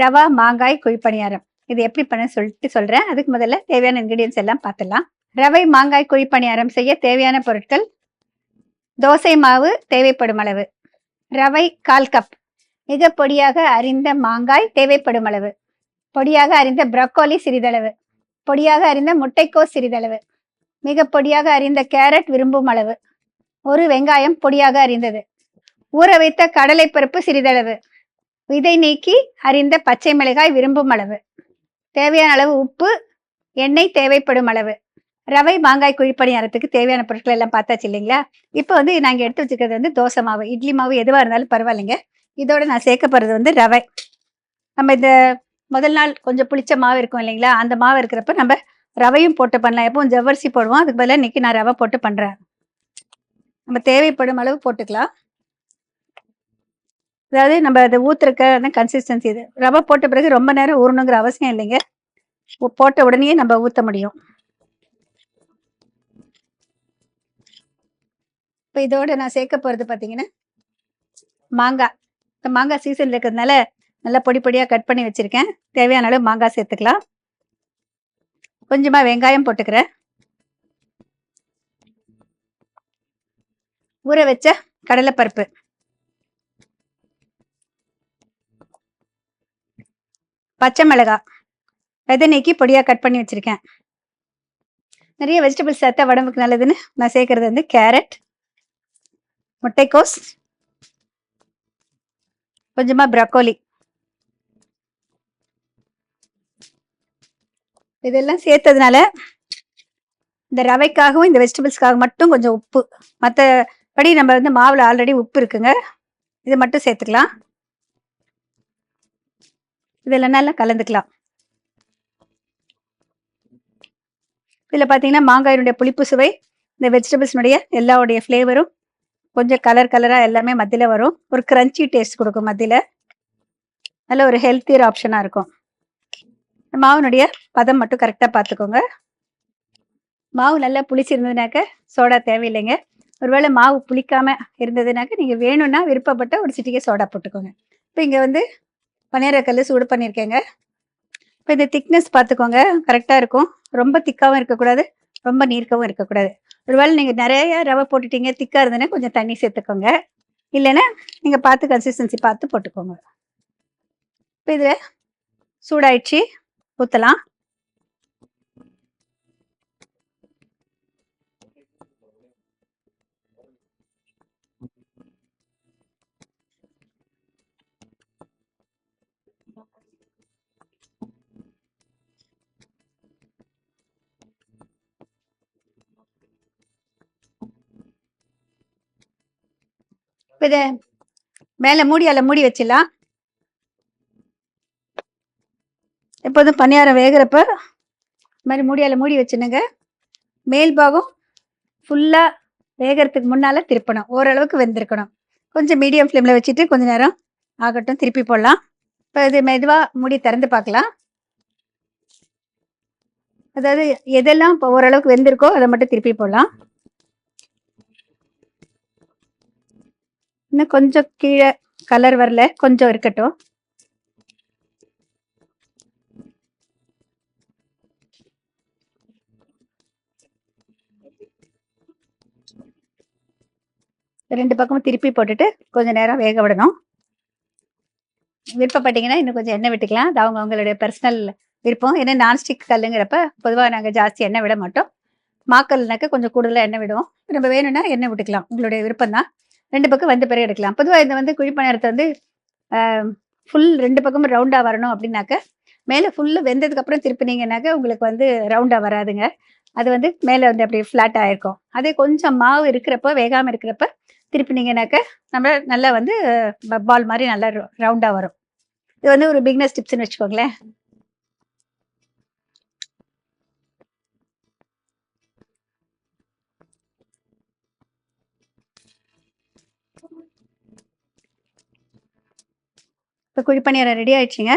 ரவா மாங்காய் குழிப்பணியாரம் இது எப்படி பண்ண சொல்லிட்டு சொல்றேன். அதுக்கு முதல்ல தேவையான இன்கிரீடியன்ஸ் எல்லாம் பார்த்துடலாம். ரவை மாங்காய் குழிப்பணியாரம் செய்ய தேவையான பொருட்கள் தோசை மாவு தேவைப்படும் அளவு. ரவை கால் கப். மிக பொடியாக அறிந்த மாங்காய் தேவைப்படும் அளவு. பொடியாக அறிந்த ப்ரக்கோலி சிறிதளவு. பொடியாக அறிந்த முட்டைக்கோஸ் சிறிதளவு. மிக பொடியாக அறிந்த கேரட் விரும்பும் அளவு. ஒரு வெங்காயம் பொடியாக அறிந்தது ஊற வைத்த கடலைப்பருப்பு சிறிதளவு. விதை நீக்கி அரிந்த பச்சை மிளகாய் விரும்பும் அளவு. தேவையான அளவு உப்பு எண்ணெய் தேவைப்படும் அளவு. ரவை மாங்காய் குழிப்பணியாரத்துக்கு தேவையான பொருட்கள் எல்லாம் பார்த்தாச்சு இல்லைங்களா? இப்போ வந்து நாங்கள் எடுத்து வச்சுக்கிறது வந்து தோசை மாவு இட்லி மாவு எதுவாக இருந்தாலும் பரவாயில்லைங்க. இதோட நான் சேர்க்க போகிறது வந்து ரவை. நம்ம இந்த முதல் நாள் கொஞ்சம் புளிச்ச மாவு இருக்கும் இல்லைங்களா? அந்த மாவு இருக்கிறப்ப நம்ம ரவையும் போட்டு பண்ணலாம். எப்பவும் ஜவ்வரிசி போடுவோம். அதுக்கு பதிலாக இன்னைக்கு நான் ரவை போட்டு பண்ணுறேன் நம்ம தேவைப்படும் அளவு போட்டுக்கலாம். அதாவது நம்ம அதை ஊத்துறக்க கன்சிஸ்டன்சி இது. ரவை போட்ட பிறகு ரொம்ப நேரம் ஊறணுங்கிற அவசியம் இல்லைங்க. போட்ட உடனே நம்ம ஊற்ற முடியும். இப்போ இதோட நான் சேர்க்க போகிறது பார்த்தீங்கன்னா மாங்காய். இந்த மாங்காய் சீசன் இருக்கிறதுனால நல்லா பொடி பொடியாக கட் பண்ணி வச்சுருக்கேன். தேவையான அளவு மாங்காய் சேர்த்துக்கலாம். கொஞ்சமாக வெங்காயம் போட்டுக்கிறேன். ஊற வச்ச கடலைப்பருப்பு. பச்சை மிளகா. விதை நீக்கி பொடியாக கட் பண்ணி வச்சுருக்கேன். நிறைய வெஜிடபிள்ஸ் சேர்த்தா உடம்புக்கு நல்லதுன்னு நான் சேர்க்கறது வந்து கேரட் முட்டைக்கோஸ் கொஞ்சமாக ப்ரக்கோலி இதெல்லாம் சேர்த்ததுனால இந்த ரவைக்காகவும் இந்த வெஜிடபிள்ஸ்க்காக மட்டும் கொஞ்சம் உப்பு. மற்றபடி நம்ம வந்து மாவில் ஆல்ரெடி உப்பு இருக்குங்க. இது மட்டும் சேர்த்துக்கலாம். இதெல்லாம் நல்லா கலந்துக்கலாம். இதில் பார்த்தீங்கன்னா மாங்காயினுடைய புளிப்பு சுவை இந்த வெஜிடபிள்ஸ்னுடைய எல்லாவுடைய ஃப்ளேவரும் கொஞ்சம் கலர் கலராக எல்லாமே மத்தியில் வரும். ஒரு கிரன்ச்சி டேஸ்ட் கொடுக்கும் மத்தியில். நல்ல ஒரு ஹெல்த்தியர் ஆப்ஷனாக இருக்கும். இந்த மாவுனுடைய பதம் மட்டும் கரெக்டாக பார்த்துக்கோங்க. மாவு நல்லா புளிச்சிருந்ததுனாக்க சோடா தேவையில்லைங்க. ஒருவேளை மாவு புளிக்காமல் இருந்ததுனாக்க நீங்கள் வேணும்னா விருப்பப்பட்ட ஒரு சிட்டிகை சோடா போட்டுக்கோங்க. இப்போ இங்கே வந்து பனியாரக்கல்லு சூடு பண்ணியிருக்கேங்க. இப்போ இந்த திக்னஸ் பார்த்துக்கோங்க. கரெக்டாக இருக்கும். ரொம்ப திக்காகவும் இருக்கக்கூடாது. ரொம்ப நீர்க்கவும் இருக்கக்கூடாது. ஒருவேளை நீங்கள் நிறைய ரவை போட்டுட்டீங்க திக்காக இருந்ததுன்னா கொஞ்சம் தண்ணி சேர்த்துக்கோங்க. இல்லைன்னா நீங்கள் பார்த்து கன்சிஸ்டன்சி பார்த்து போட்டுக்கோங்க. இப்போ இதில் சூடாயிடுச்சு. ஊற்றலாம் இதை மேலே மூடியால மூடி வச்சிடலாம். எப்போதும் பணியாரம் வேகிறப்ப இது மாதிரி மூடியால மூடி வச்சுனுங்க மேல் பாகம் ஃபுல்லாக வேகிறதுக்கு முன்னால் திருப்பணும். ஓரளவுக்கு வெந்திருக்கணும். கொஞ்சம் மீடியம் ஃப்ளேமில் வச்சுட்டு கொஞ்ச நேரம் ஆகட்டும் திருப்பி போடலாம். இப்போ இது மெதுவாக மூடி திறந்து பார்க்கலாம். அதாவது எதெல்லாம் இப்போ ஓரளவுக்கு வெந்திருக்கோ அதை மட்டும் திருப்பி போடலாம். இன்னும் கொஞ்சம் கீழே கலர் வரல கொஞ்சம் இருக்கட்டும். ரெண்டு பக்கமும் திருப்பி போட்டுட்டு கொஞ்ச நேரம் வேக விடணும். விருப்பப்பட்டீங்கன்னா இன்னும் கொஞ்சம் எண்ணெய் விட்டுக்கலாம். அது அவங்க அவங்களுடைய பர்சனல் விருப்பம். ஏன்னா நான்ஸ்டிக் கல்லுங்கிறப்ப பொதுவாக நாங்கள் ஜாஸ்தி எண்ணெய் விட மாட்டோம். மாக்கல்னாக்க கொஞ்சம் கூடுதலாக எண்ணெய் விடுவோம். நம்ம வேணும்னா எண்ணெய் விட்டுக்கலாம். உங்களுடைய விருப்பம் தான் ரெண்டு பக்கம் வந்த பிறகு எடுக்கலாம். பொதுவாக இந்த வந்து குழிப்பணியாரத்தை வந்து ஃபுல் ரெண்டு பக்கமும் ரவுண்டாக வரணும் அப்படின்னாக்க மேலே ஃபுல்லு வெந்ததுக்கப்புறம் திருப்பினீங்கன்னாக்க உங்களுக்கு வந்து ரவுண்டாக வராதுங்க. அது வந்து மேலே வந்து அப்படியே ஃப்ளாட் ஆகிருக்கும் அதே கொஞ்சம் மாவு இருக்கிறப்ப வேகாமல் இருக்கிறப்ப திருப்பினீங்கன்னாக்க நம்ம நல்லா வந்து பால் மாதிரி நல்லா ரவுண்டாக வரும். இது வந்து ஒரு பிக்னஸ் டிப்ஸ்னு வச்சுக்கோங்களேன். இப்போ குழிப்பணியாரம் ரெடி ஆயிடுச்சுங்க.